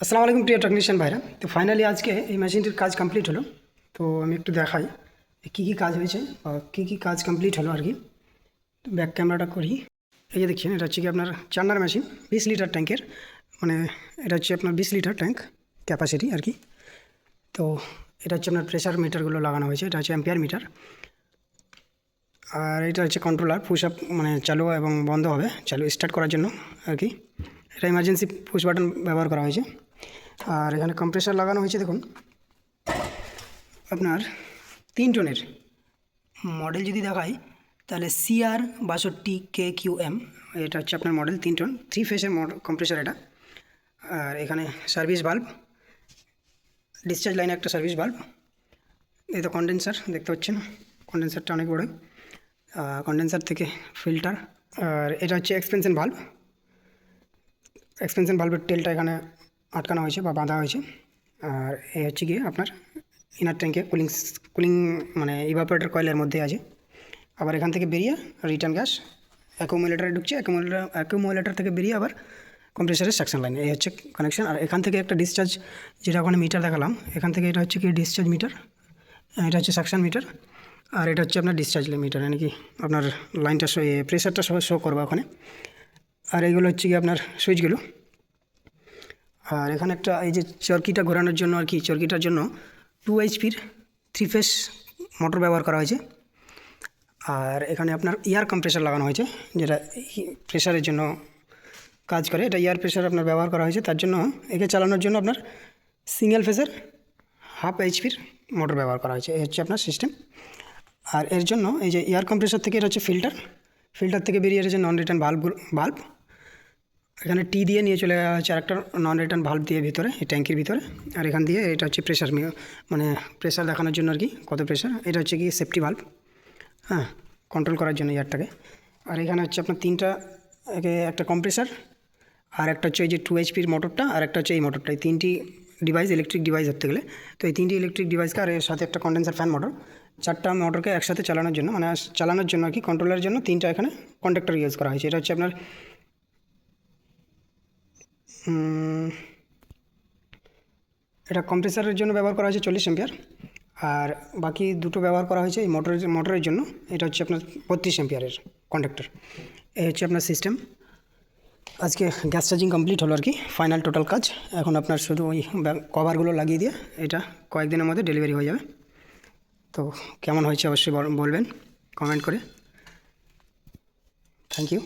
আসসালামু আলাইকুম, প্রিয় টেকনিশিয়ান ভাইরা। তো ফাইনালি আজকে এই মেশিনটির কাজ কমপ্লিট হলো। তো আমি একটু দেখাই কী কী কাজ হয়েছে বা কী কী কাজ কমপ্লিট হলো আর কি। ব্যাক ক্যামেরাটা করি। এই যে দেখছেন, এটা হচ্ছে কি আপনার চান্নার মেশিন বিশ লিটার ট্যাঙ্কের। মানে এটা হচ্ছে আপনার বিশ লিটার ট্যাঙ্ক ক্যাপাসিটি আর কি। তো এটা হচ্ছে আপনার প্রেশার মিটারগুলো লাগানো হয়েছে, এটা হচ্ছে অ্যাম্পিয়ার মিটার আর এটা হচ্ছে কন্ট্রোলার পুশ আপ মানে চালু এবং বন্ধ হবে, চালু স্টার্ট করার জন্য আর কি। এটা ইমার্জেন্সি পুশ বাটন ব্যবহার করা হয়েছে। আর এখানে কম্প্রেসার লাগানো হয়েছে, দেখুন। আপনার তিন টনের মডেল যদি দেখাই, তাহলে সিআর বাষট্টি কে কিউ এম এটা হচ্ছে আপনার মডেল তিন টন। থ্রি ফেসের কম্প্রেসার এটা। আর এখানে সার্ভিস বাল্ব ডিসচার্জ লাইনে একটা সার্ভিস বাল্ব এই তো কন্ডেন্সার দেখতে পাচ্ছেন? কন্ডেন্সারটা অনেক বড়। কন্ডেন্সার থেকে ফিল্টার আর এটা হচ্ছে এক্সপেনশন ভাল্ব এক্সপেনশন ভাল্বের টেলটা এখানে আটকানো হয়েছে বা বাঁধা হয়েছে। আর এই হচ্ছে গিয়ে আপনার ইনার ট্যাঙ্কে কুলিং কুলিং মানে ইভাপোরেটর কয়েলের মধ্যে আছে। আবার এখান থেকে বেরিয়ে রিটার্ন গ্যাস অ্যাকোমোলেটারে ঢুকছে। অ্যাকোমোলেটার অ্যাকোমোলেটার থেকে বেরিয়ে আবার কম্প্রেসারের সেকশন লাইন এই হচ্ছে কানেকশন আর এখান থেকে একটা ডিসচার্জ যেটা ওখানে মিটার দেখালাম, এখান থেকে এটা হচ্ছে কি ডিসচার্জ মিটার এটা হচ্ছে সাকশন মিটার আর এটা হচ্ছে আপনার ডিসচার্জ মিটার মানে কি আপনার লাইনটা শো প্রেশারটা শো করবে ওখানে। আর এইগুলো হচ্ছে কি আপনার সুইচগুলো আর এখানে একটা এই যে চরকিটা ঘোরানোর জন্য আর কি, চরকিটার জন্য টু এইচপির থ্রি ফেস মোটর ব্যবহার করা হয়েছে। আর এখানে আপনার এয়ার কম্প্রেসার লাগানো হয়েছে, যেটা প্রেশারের জন্য কাজ করে। এটা এয়ার প্রেশার আপনার ব্যবহার করা হয়েছে, তার জন্য একে চালানোর জন্য আপনার সিঙ্গেল ফেসের হাফ এইচপির মোটর ব্যবহার করা হয়েছে। এই হচ্ছে আপনার সিস্টেম আর এর জন্য এই যে এয়ার কম্প্রেসার থেকে এটা হচ্ছে ফিল্টার ফিল্টার থেকে বেরিয়ে এসেছে নন রিটার্ন বাল্ব বাল্ব এখানে টি দিয়ে নিয়ে চলে যাওয়া হচ্ছে আরেকটা নন রিটার্ন ভাল্ব দিয়ে ভিতরে, এই ট্যাঙ্কির ভিতরে। আর এখান দিয়ে এটা হচ্ছে প্রেশার মানে প্রেশার দেখানোর জন্য আর কি, কত প্রেশার এটা হচ্ছে কি সেফটি ভাল্ব হ্যাঁ কন্ট্রোল করার জন্য এয়ারটাকে আর এখানে হচ্ছে আপনার তিনটা একটা কম্প্রেসার আর একটা হচ্ছে এই যে টু এইচপির মোটরটা আর একটা হচ্ছে এই মোটরটা এই তিনটি ডিভাইস ইলেকট্রিক ডিভাইস ধরতে গেলে। তো এই তিনটি ইলেকট্রিক ডিভাইসকে আর এর সাথে একটা কন্ডেন্সার ফ্যান মোটর চারটা মোটরকে একসাথে চালানোর জন্য মানে চালানোর জন্য আর কি কন্ট্রোলের জন্য তিনটা এখানে কন্ডাক্টর ইউজ করা হয়েছে। এটা হচ্ছে আপনার এটা কম্প্রেসারের জন্য ব্যবহার করা হয়েছে চল্লিশ এম্পিয়ার আর বাকি দুটো ব্যবহার করা হয়েছে এই মোটরের মোটরের জন্য। এটা হচ্ছে আপনার বত্রিশ এম্পিয়ারের কন্ডাক্টর এই হচ্ছে আপনার সিস্টেম আজকে গ্যাস চার্জিং কমপ্লিট হলো আর কি ফাইনাল টোটাল কাজ। এখন আপনার শুধু ওই কভারগুলো লাগিয়ে দিয়ে এটা কয়েকদিনের মধ্যে ডেলিভারি হয়ে যাবে। তো কেমন হয়েছে অবশ্যই বলবেন কমেন্ট করে। Thank you